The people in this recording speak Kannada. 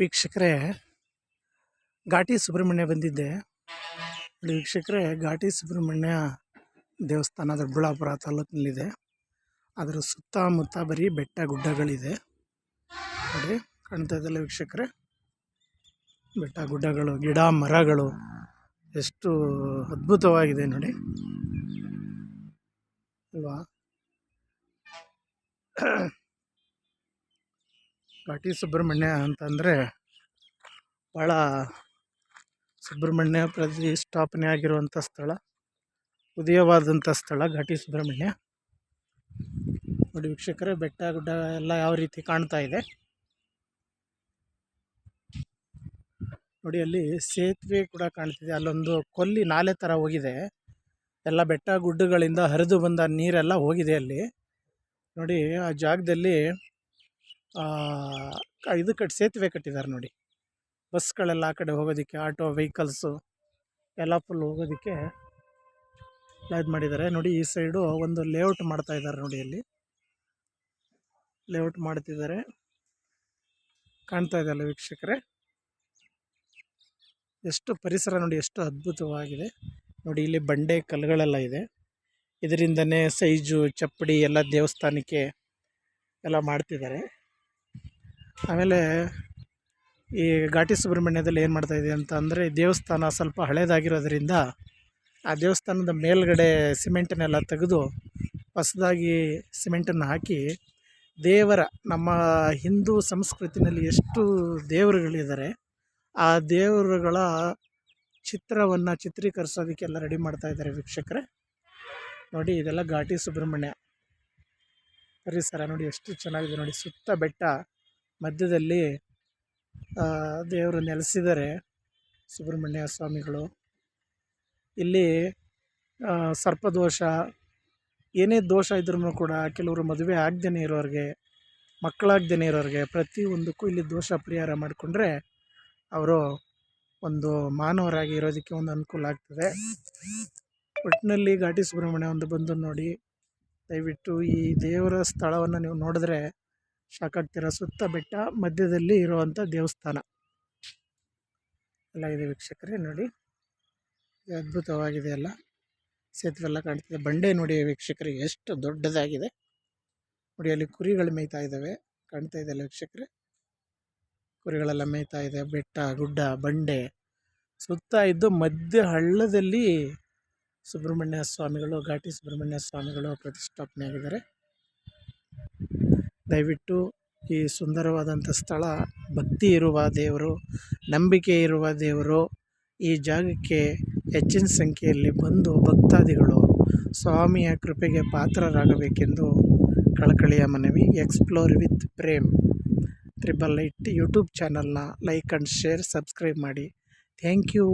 ವೀಕ್ಷಕರೇ, ಘಾಟಿ ಸುಬ್ರಹ್ಮಣ್ಯ ಬಂದಿದ್ದೆ. ಇಲ್ಲಿ ವೀಕ್ಷಕರೇ, ಘಾಟಿ ಸುಬ್ರಹ್ಮಣ್ಯ ದೇವಸ್ಥಾನ ದೊಡ್ಡಬಳ್ಳಾಪುರ ತಾಲೂಕಿನಲ್ಲಿದೆ ಅದರ ಸುತ್ತಮುತ್ತ ಬರೀ ಬೆಟ್ಟ ಗುಡ್ಡಗಳಿದೆ. ನೋಡಿ, ಕಾಣ್ತಾ ಇದ್ದಲ್ಲ ವೀಕ್ಷಕರೇ, ಬೆಟ್ಟ ಗುಡ್ಡಗಳು, ಗಿಡ ಮರಗಳು, ಎಷ್ಟು ಅದ್ಭುತವಾಗಿದೆ ನೋಡಿ. ಅಲ್ವಾ? ಘಾಟಿ ಸುಬ್ರಹ್ಮಣ್ಯ ಅಂತಂದರೆ ಭಾಳ ಸುಬ್ರಹ್ಮಣ್ಯ ಪ್ರತಿಷ್ಠಾಪನೆ ಆಗಿರುವಂಥ ಸ್ಥಳ, ಉದಯವಾದಂಥ ಸ್ಥಳ ಘಾಟಿ ಸುಬ್ರಹ್ಮಣ್ಯ. ನೋಡಿ ವೀಕ್ಷಕರೇ, ಬೆಟ್ಟ, ಗುಡ್ಡ ಎಲ್ಲ ಯಾವ ರೀತಿ ಕಾಣ್ತಾ ಇದೆ. ನೋಡಿ ಅಲ್ಲಿ ಸೇತುವೆ ಕೂಡ ಕಾಣ್ತಿದೆ. ಅಲ್ಲೊಂದು ಕೊಲ್ಲಿ ನಾಲೆ ಥರ ಹೋಗಿದೆ. ಎಲ್ಲ ಬೆಟ್ಟ ಗುಡ್ಡಗಳಿಂದ ಹರಿದು ಬಂದ ನೀರೆಲ್ಲ ಹೋಗಿದೆ ಅಲ್ಲಿ. ನೋಡಿ ಆ ಜಾಗದಲ್ಲಿ ಇದು ಕಟ್ಟಿ ಸೇತುವೆ ಕಟ್ಟಿದ್ದಾರೆ ನೋಡಿ. ಬಸ್ಗಳೆಲ್ಲ ಆ ಕಡೆ ಹೋಗೋದಕ್ಕೆ, ಆಟೋ, ವೆಹಿಕಲ್ಸು ಎಲ್ಲ ಫುಲ್ ಹೋಗೋದಕ್ಕೆ ಇದು ಮಾಡಿದ್ದಾರೆ. ನೋಡಿ ಈ ಸೈಡು ಒಂದು ಲೇಔಟ್ ಮಾಡ್ತಾ ಇದ್ದಾರೆ ನೋಡಿ ಅಲ್ಲಿ ಲೇಔಟ್ ಮಾಡ್ತಿದ್ದಾರೆ. ಕಾಣ್ತಾ ಇದೆಯಲ್ಲ ವೀಕ್ಷಕರೇ? ಎಷ್ಟು ಪರಿಸರ ನೋಡಿ, ಎಷ್ಟು ಅದ್ಭುತವಾಗಿದೆ. ನೋಡಿ ಇಲ್ಲಿ ಬಂಡೆ ಕಲ್ಲುಗಳೆಲ್ಲ ಇದೆ. ಇದರಿಂದನೇ ಸೈಜು, ಚಪ್ಪಡಿ ಎಲ್ಲ ದೇವಸ್ಥಾನಕ್ಕೆ ಎಲ್ಲ ಮಾಡ್ತಿದ್ದಾರೆ. ಆಮೇಲೆ ಈ ಘಾಟಿ ಸುಬ್ರಹ್ಮಣ್ಯದಲ್ಲಿ ಏನು ಮಾಡ್ತಾ ಇದೆ ಅಂತ ಅಂದರೆ, ದೇವಸ್ಥಾನ ಸ್ವಲ್ಪ ಹಳೇದಾಗಿರೋದ್ರಿಂದ ಆ ದೇವಸ್ಥಾನದ ಮೇಲ್ಗಡೆ ಸಿಮೆಂಟನ್ನೆಲ್ಲ ತೆಗೆದು ಹೊಸದಾಗಿ ಸಿಮೆಂಟನ್ನು ಹಾಕಿ, ದೇವರ, ನಮ್ಮ ಹಿಂದೂ ಸಂಸ್ಕೃತಿನಲ್ಲಿ ಎಷ್ಟು ದೇವರುಗಳಿದ್ದಾರೆ, ಆ ದೇವರುಗಳ ಚಿತ್ರವನ್ನು ಚಿತ್ರೀಕರಿಸೋದಕ್ಕೆಲ್ಲ ರೆಡಿ ಮಾಡ್ತಾ ಇದ್ದಾರೆ ವೀಕ್ಷಕರೇ. ನೋಡಿ, ಇದೆಲ್ಲ ಘಾಟಿ ಸುಬ್ರಹ್ಮಣ್ಯ. ಪರಿಸರ ನೋಡಿ, ಎಷ್ಟು ಚೆನ್ನಾಗಿದೆ ನೋಡಿ. ಸುತ್ತ ಬೆಟ್ಟ. ಮಧ್ಯದಲ್ಲಿ ದೇವರು ನೆಲೆಸಿದ್ದಾರೆ ಸುಬ್ರಹ್ಮಣ್ಯ ಸ್ವಾಮಿಗಳು. ಇಲ್ಲಿ ಸರ್ಪದೋಷ, ಏನೇ ದೋಷ ಇದ್ರೂ ಕೂಡ ಕೆಲವರು ಮದುವೆ ಆಗ್ದೇ ಇರೋರಿಗೆ ಮಕ್ಕಳಾಗ್ದೇ ಇರೋರಿಗೆ ಪ್ರತಿಯೊಂದಕ್ಕೂ ಇಲ್ಲಿ ದೋಷ ಪರಿಹಾರ ಮಾಡಿಕೊಂಡ್ರೆ ಅವರು ಒಂದು ಮಾನವರಾಗಿ ಇರೋದಕ್ಕೆ ಒಂದು ಅನುಕೂಲ ಆಗ್ತದೆ. ಒಟ್ಟಿನಲ್ಲಿ ಘಾಟಿ ಸುಬ್ರಹ್ಮಣ್ಯ ಒಂದು ಬಂದು ನೋಡಿ, ದಯವಿಟ್ಟು ಈ ದೇವರ ಸ್ಥಳವನ್ನು ನೀವು ನೋಡಿದ್ರೆ ಸಾಕಾಗ್ತೀರ ಸುತ್ತ ಬೆಟ್ಟ ಮಧ್ಯದಲ್ಲಿ ಇರುವಂಥ ದೇವಸ್ಥಾನ. ಎಲ್ಲ ಇದೆ ವೀಕ್ಷಕರೇ, ನೋಡಿ. ಇದು ಅದ್ಭುತವಾಗಿದೆ ಎಲ್ಲ. ಸೇತುವೆ ಎಲ್ಲ ಕಾಣ್ತಿದೆ. ಬಂಡೆ ನೋಡಿ ವೀಕ್ಷಕರಿಗೆ ಎಷ್ಟು ದೊಡ್ಡದಾಗಿದೆ. ನೋಡಿ, ಅಲ್ಲಿ ಕುರಿಗಳು ಮೇಯ್ತಾ ಇದ್ದಾವೆ. ಕಾಣ್ತಾ ಇದೆಯಲ್ಲ ವೀಕ್ಷಕರೇ. ಕುರಿಗಳೆಲ್ಲ ಮೇಯ್ತಾ ಇದೆ. ಬೆಟ್ಟ, ಗುಡ್ಡ, ಬಂಡೆ. ಸುತ್ತ ಇದ್ದು ಮಧ್ಯ ಹಳ್ಳದಲ್ಲಿ ಸುಬ್ರಹ್ಮಣ್ಯ ಸ್ವಾಮಿಗಳು, ಘಾಟಿ ಸುಬ್ರಹ್ಮಣ್ಯ ಸ್ವಾಮಿಗಳು ಪ್ರತಿಷ್ಠಾಪನೆ ಆಗಿದ್ದಾರೆ ದಯವಿಟ್ಟು ಈ ಸುಂದರವಾದಂಥ ಸ್ಥಳ, ಭಕ್ತಿ ಇರುವ ದೇವರು, ನಂಬಿಕೆ ಇರುವ ದೇವರು, ಈ ಜಾಗಕ್ಕೆ ಹೆಚ್ಚಿನ ಸಂಖ್ಯೆಯಲ್ಲಿ ಬಂದು ಭಕ್ತಾದಿಗಳು ಸ್ವಾಮಿಯ ಕೃಪೆಗೆ ಪಾತ್ರರಾಗಬೇಕೆಂದು ಕಳಕಳಿಯ ಮನವಿ explore with Prem triple light YouTube ಚಾನಲ್ನ ಲೈಕ್ ಆ್ಯಂಡ್ ಶೇರ್ ಸಬ್ಸ್ಕ್ರೈಬ್ ಮಾಡಿ. Thank you